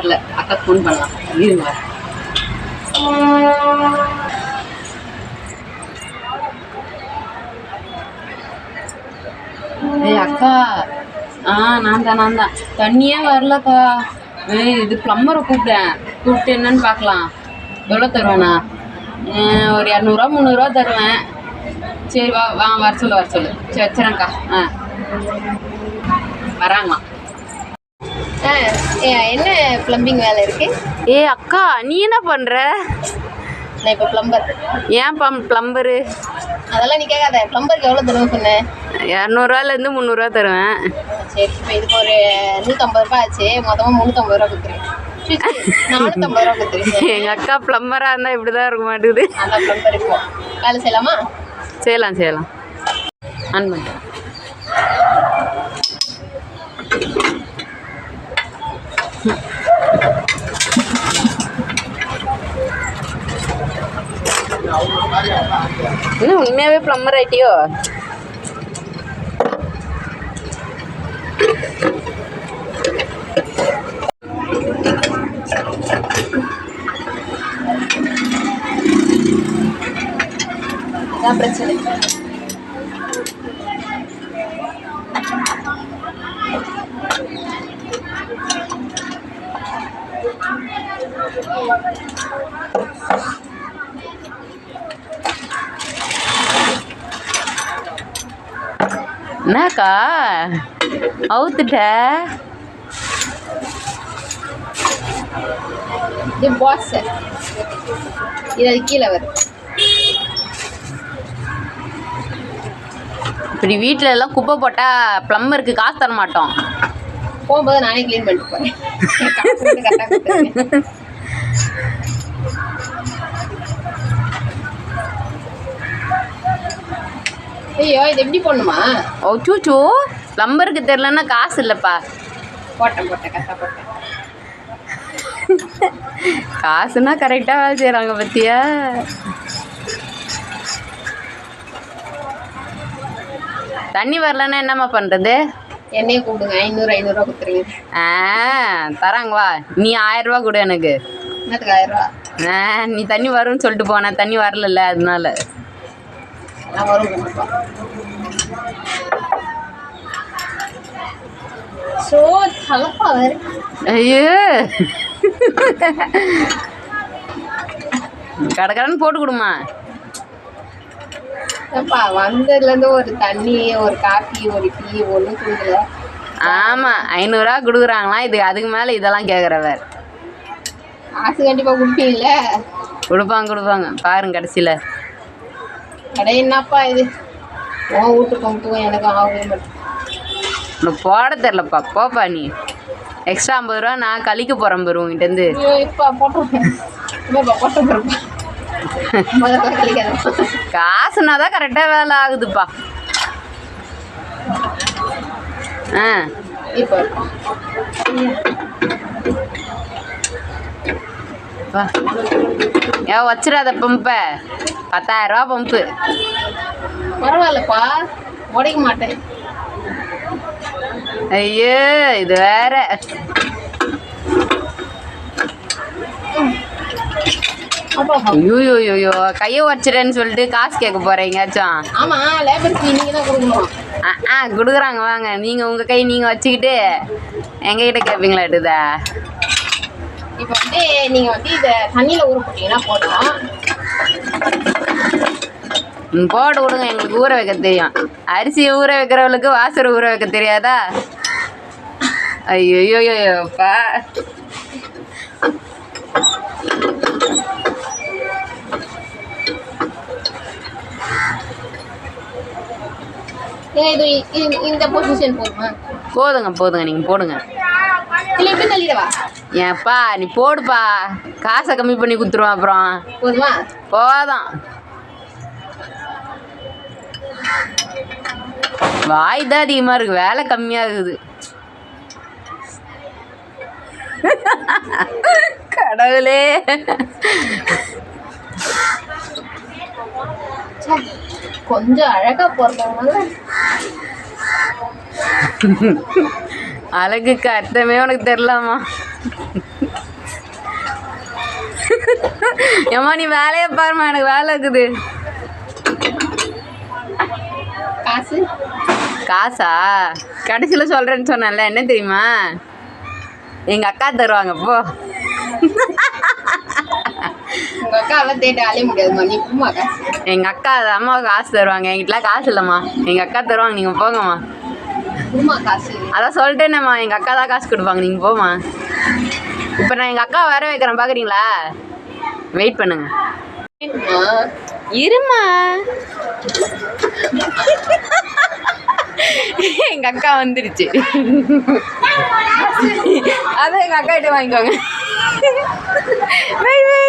வரல. அக்கா ஃபோன் பண்ணலாம். இருங்க ஏய் அக்கா. ஆ நான் தான் நான் தான். தண்ணியே வரலக்கா. ஏய் இது ப்ளம்பரை கூப்பிட்டேன். கூப்பிட்டு என்னன்னு பார்க்கலாம். எவ்வளோ தருவேண்ணா ஒரு இரநூறுவா முந்நூறுரூவா தருவேன். சரி வா வா வர சொல்லு வர சொல்லு. சரி வச்சுறேன்க்கா ஆ. வராங்களாம். என்ன ப்ளம்பிங் வேலை இருக்கு? ஏய் அக்கா நீ என்ன பண்ணுற நான் இப்போ ப்ளம்பர் ஏன் பம் ப்ளம்பரு அதெல்லாம் நீ கேட்காத. ப்ளம்பருக்கு எவ்வளோ தருவ சொன்னேன் இரநூறுவாலேருந்து முந்நூறுரூவா தருவேன். சரி இப்போ இதுக்கு ஒரு நூற்றம்பது ரூபாய் ஆச்சு. மொத்தமாக முந்நூற்றம்பது ரூபா கொடுத்துருங்க நானூற்றம்பது ரூபா கொடுத்துருங்க எங்கள் அக்கா ப்ளம்பராக இருந்தால் இப்படி தான் இருக்க மாட்டேங்குது அதான் ப்ளம்பர் இருக்கும் வேலை செய்யலாமா? செய்யலாம் செய்யலாம். ஆன் பண்ணிட்டேன் என்ன உண்மையாகவே ப்ளம்பர் ஆயிட்டியோ அதான் பிரச்சனை என்னக்கா? அவுத்துட்ட? இது இது கீழே வரும். இப்படி வீட்டில எல்லாம் குப்பை போட்டால் ப்ளம்பருக்கு காசு தர மாட்டோம் போகும்போது நானே க்ளீன் பண்ணிட்டு போகிறேன் ஐயோ இது எப்படி போடணுமா? ஓச்சூச்சோ ப்ளம்பருக்கு தெரிலன்னா காசு இல்லைப்பா. போட்டேன் போட்டேன் கரெக்டாக போட்டேன். காசுனா கரெக்டாக வேலை செய்கிறாங்க பத்தியா? தண்ணி வரலன்னா என்னம்மா பண்ணுறது என்னையே கூப்பிடுங்க ஐநூறு ஐநூறுரூவா கொடுத்துருங்க. ஆ தராங்க வா. நீ ஆயிரம் ரூபா கொடு எனக்கு. ஆயிரம் ரூபா நீ தண்ணி வரும்னு சொல்லிட்டு போன தண்ணி வரலல்ல அதனால. ஐயோ. கடற்கடன்னு போட்டு கொடுமா. வந்ததுலேருந்து ஒரு தண்ணி ஒரு காஃபி ஒரு டீ ஒன்றும் கொடுக்கல. ஆமாம் ஐநூறுரூவா கொடுக்குறாங்களாம் இது அதுக்கு மேலே இதெல்லாம் கேட்குறவர் காசு கண்டிப்பாக கொடுப்பீங்களே கொடுப்பாங்க கொடுப்பாங்க. பாருங்க கடைசியில். அட என்னப்பா இது? உன் வீட்டு பம்புக்கும் எனக்கு ஆகவே மாட்டேன் போட தெரிலப்பா. போப்பா நீ. எக்ஸ்ட்ரா ஐம்பது ரூபா நான் கழிக்க போகிறேன் பாரு உங்ககிட்டேருந்து ஐயோ இப்போ போட்டுருப்பேன் காசுனா தான் கரெக்டாக வேலை ஆகுதுப்பா. ஆ. இப்போ. வா. ஏன் வச்சிடாத பம்பை பத்தாயிரரூபா பம்பு பரவாயில்லப்பா. உடைக்க மாட்டேன். ஐயோ இது வேற. அப்பா. ஐயோ ஐயோ கையை உடச்சிட்டேன்னு சொல்லிட்டு காசு கேட்க லேபர் ஃபீ நீங்கள் தான் கொடுக்கணும். ஆ ஆ கொடுக்குறாங்க வாங்க. நீங்கள் உங்கள் கை நீங்கள் வச்சுக்கிட்டு எங்ககிட்ட கேட்பீங்களாட்டுதா இப்போ வந்து நீங்கள் வந்து இதை தண்ணியில் ஊற போட்டிங்கன்னா போதும். ம், போட்டு விடுங்க எங்களுக்கு ஊற வைக்க தெரியும். அரிசி ஊற வைக்கிறவளுக்கு வாசரை ஊற வைக்க தெரியாதா? ஐயோயோயோப்பா ஏங்க இது இந்த பொசிஷன் போதுமா? போதுங்க போதுங்க நீங்கள் போடுங்க. இல்லை தள்ளிடவா? ஏன்ப்பா நீ போடுப்பா. காசை கம்மி பண்ணி கொடுத்துருவான் அப்புறம். போதுமா? போதும். வாய் தான் அதிகமாக இருக்கு வேலை கம்மியாகுது கடவுளே. ச்சே, கொஞ்சம் அழகா போறதுனால அழகுக்கு அர்த்தமே உனக்கு தெரிலாமா ஏம்மா நீ வேலையை பாரும்மா எனக்கு வேலை இருக்குது. காசு? காசா? கடைசியில் சொல்கிறேன்னு சொன்னேன்ல என்ன தெரியுமா? எங்கள் அக்கா தருவாங்க போ. உங்க அக்கா அம்மாவுக்கு காசு தருவாங்க என்கிட்டலாம் காசு இல்லைம்மா. எங்கள் அக்கா தருவாங்க நீங்கள் போங்கம்மா. அதான் சொல்லிட்டேனேம்மா எங்கள் அக்கா தான் காசு கொடுப்பாங்க நீங்கள் போம்மா. இப்போ நான் எங்கள் அக்கா வர வைக்கிறேன் பார்க்குறீங்களா வெயிட் பண்ணுங்க. இருமா. எங்க அக்கா வந்துருச்சு. அதான் எங்க அக்கா கிட்ட வாங்கிக்கோங்க. By by